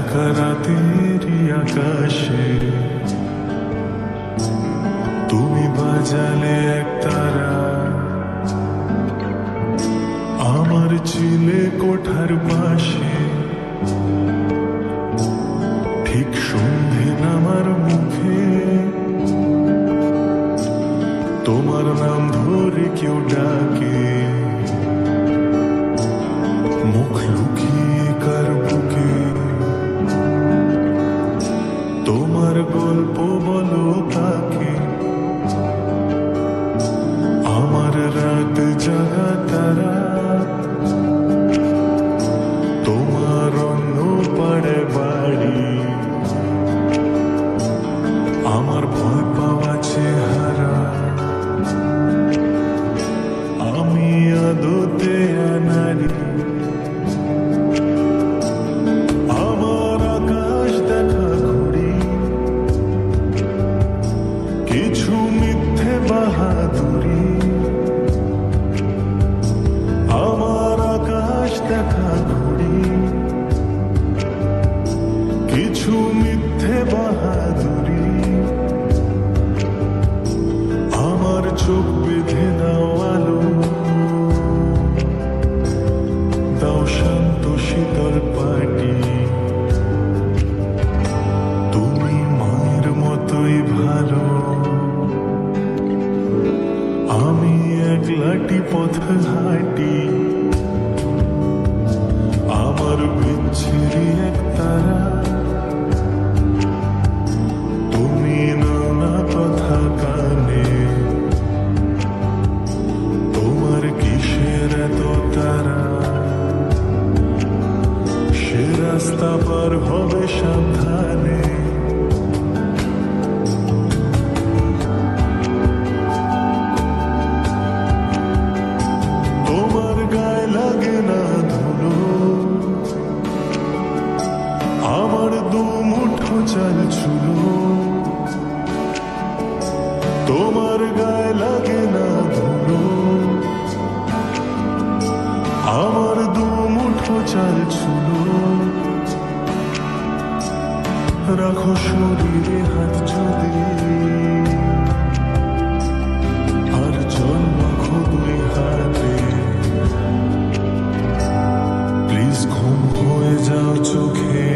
ফাঁকা রাতেরই আকাশে। তুমি বাজালে এক তারা। আমার চিলে কোঠার পাশে। ঠিক সন্ধে নামার মুখে। তোমার নাম ধরে কেউ ডাকে। কিছু মিথ্যে বাহাদুরি। আমার চোখ বেঁধে দাও আলো। দাও শান্ত শীতল পাটি। তুমি মায়ের মতোই ভালো। আমি একলাটি পথ হাঁটি রাস্তা পার হবে সাবধানে। তোমার গায়ে লাগে না ধুলো। আমার দু মুঠো চাল ছুলো। তোমার গায়ে লাগে না ধুলো। আমার দু মুঠো চাল ছুলো। রাখো শরীরে হাত যদি। আর জন্ম দুই হাতে। প্লিজ ঘুম হয়ে যাও চোখে।